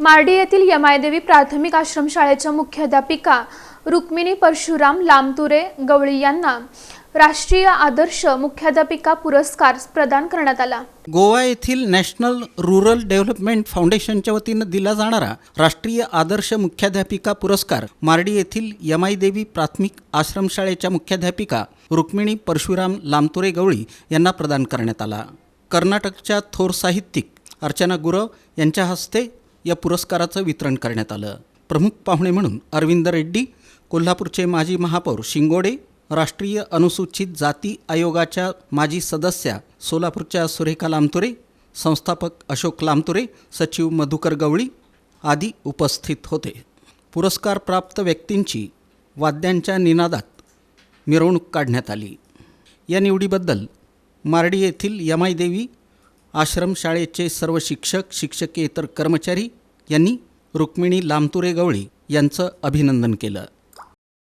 मार्डी येथील यमायदेवी प्राथमिक आश्रमशाळेच्या मुख्याध्यापिका रुक्मिणी परशुराम लामतुरे गवळी यांना राष्ट्रीय आदर्श मुख्याध्यापिका पुरस्कार प्रदान करण्यात आला. गोवा येथील नॅशनल रुरल डेव्हलपमेंट फाउंडेशनच्या वतीनं दिला जाणारा राष्ट्रीय आदर्श मुख्याध्यापिका पुरस्कार मार्डी येथील यमाईदेवी प्राथमिक आश्रमशाळेच्या मुख्याध्यापिका रुक्मिणी परशुराम लामतुरे गवळी यांना प्रदान करण्यात आला. कर्नाटकच्या थोर साहित्यिक अर्चना गुरव यांच्या हस्ते या पुरस्काराचं वितरण करण्यात आलं. प्रमुख पाहुणे म्हणून अरविंद रेड्डी कोल्हापूरचे माजी महापौर शिंगोडे राष्ट्रीय अनुसूचित जाती आयोगाच्या माजी सदस्या सोलापूरच्या सुरेखा लामतुरे संस्थापक अशोक लामतुरे सचिव मधुकर गवळी आदी उपस्थित होते. पुरस्कार प्राप्त व्यक्तींची वाद्यांच्या निनादात मिरवणूक काढण्यात आली. या निवडीबद्दल मार्डी येथील यमाईदेवी आश्रमशाळेचे सर्व शिक्षक शिक्षकेतर कर्मचारी यांनी रुक्मिणी लामतुरे गवळी यांचं अभिनंदन केलं.